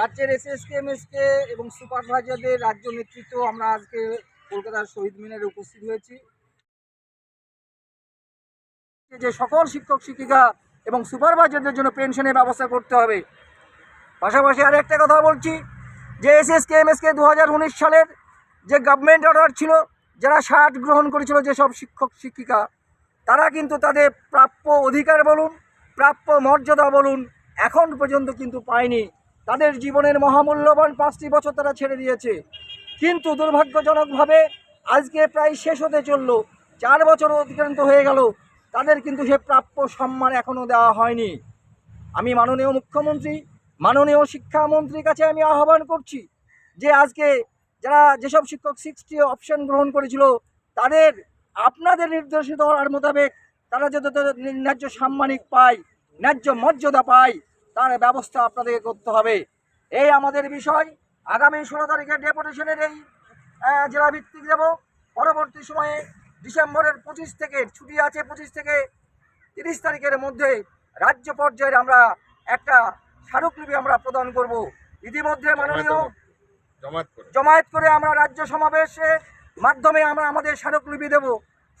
রাজ্যের SSK MSK এবং সুপারভাইজারদের রাজ্য নেতৃত্ব আমরা আজকে কলকাতার শহীদ মিনারে উপস্থিত হয়েছি। যে সকল শিক্ষক, শিক্ষিকা এবং সুপারভাইজারদের জন্য পেনশনের ব্যবস্থা করতে হবে। পাশাপাশি আর একটা কথা বলছি, যে এসএসকে এমএসকে দু হাজার উনিশ সালের যে গভর্নমেন্ট অর্ডার ছিল, যারা ষাট গ্রহণ করেছিল যেসব শিক্ষক, শিক্ষিকা, তারা কিন্তু তাদের প্রাপ্য অধিকার বলুন, প্রাপ্য মর্যাদা বলুন, এখন পর্যন্ত কিন্তু পায়নি। তাদের জীবনের মহামূল্যবান পাঁচটি বছর তারা ছেড়ে দিয়েছে। কিন্তু দুর্ভাগ্যজনকভাবে আজকে প্রায় শেষ হতে চলল। চার বছর অতিক্রান্ত হয়ে গেল। তাদের কিন্তু সে প্রাপ্য সম্মান এখনও দেওয়া হয়নি। আমি মাননীয় মুখ্যমন্ত্রী, মাননীয় শিক্ষামন্ত্রীর কাছে আমি আহ্বান করছি যে আজকে যারা যেসব শিক্ষক সিক্সটি অপশন গ্রহণ করেছিল, তাদের আপনাদের নির্দেশিত হওয়ার মোতাবেক তারা যাতে ন্যায্য সাম্মানিক পায়, ন্যায্য মর্যাদা পায়। তার ব্যবস্থা আপনাদেরকে করতে হবে। এই আমাদের বিষয় আগামী ষোলো তারিখে ডেপুটেশনের এই আহ, জেলা ভিত্তিক দেব। পরবর্তী সময়ে ডিসেম্বরের পঁচিশ থেকে ছুটি আছে পঁচিশ থেকে তিরিশ তারিখের মধ্যে রাজ্য পর্যায়ে আমরা একটা স্মারকলিপি আমরা প্রদান করব। ইতিমধ্যে মাননীয় জমায়েত করে আমরা রাজ্য সমাবেশের মাধ্যমে আমরা আমাদের স্মারকলিপি দেব।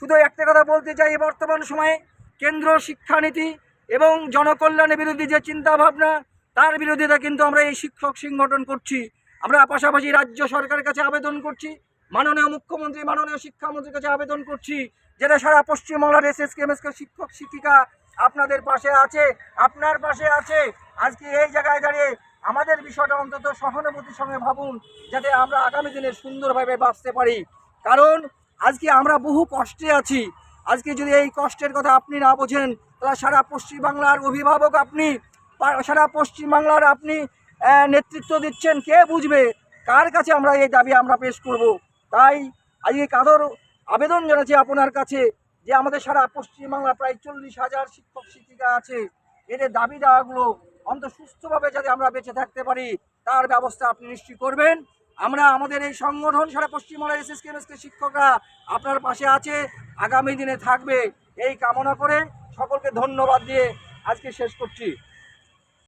শুধু একটা কথা বলতে চাই বর্তমান সময়ে কেন্দ্র শিক্ষানীতি এবং জনকল্যাণের বিরোধী যে চিন্তা ভাবনা তার বিরোধিতা কিন্তু আমরা এই শিক্ষক সংগঠন করছি। আমরা পাশাপাশি রাজ্য সরকারের কাছে আবেদন করছি, মাননীয় মুখ্যমন্ত্রী, মাননীয় শিক্ষামন্ত্রীর কাছে আবেদন করছি, যেটা সারা পশ্চিমবাংলার এস এস কেমএসকে শিক্ষক শিক্ষিকা আপনাদের পাশে আছে, আপনার পাশে আছে। আজকে এই জায়গায় দাঁড়িয়ে আমাদের বিষয়টা অন্তত সহানুভূতির সঙ্গে ভাবুন, যাতে আমরা আগামী দিনে সুন্দরভাবে বাঁচতে পারি। কারণ আজকে আমরা বহু কষ্টে আছি। আজকে যদি এই কষ্টের কথা আপনি না বোঝেন তাহলে সারা পশ্চিমবাংলার অভিভাবক আপনি সারা পশ্চিমবাংলার আপনি নেতৃত্ব দিচ্ছেন, কে বুঝবে? কার কাছে আমরা এই দাবি আমরা পেশ করব? তাই আজকে কাদর আবেদন জানাচ্ছি আপনার কাছে যে আমাদের সারা পশ্চিমবাংলা প্রায় চল্লিশ হাজার শিক্ষক শিক্ষিকা আছে। এদের দাবি দেওয়াগুলো অন্ত সুস্থভাবে যাতে আমরা বেঁচে থাকতে পারি, তার ব্যবস্থা আপনি নিশ্চয়ই করবেন। আমরা আমাদের এই সংগঠন সারা পশ্চিমবাংলার এস এস শিক্ষকরা আপনার পাশে আছে, আগামী দিনে থাকবে। এই কামনা করে সকলকে ধন্যবাদ দিয়ে আজকে শেষ করছি।